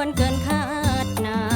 วนเกินคาดนา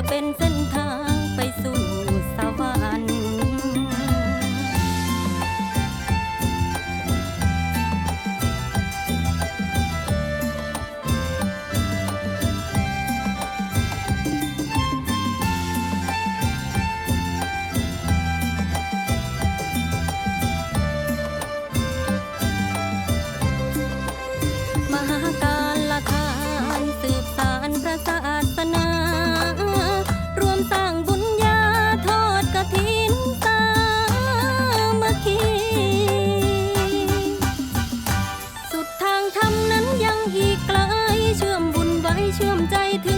จะเป็นเส้นทาง ใจถึง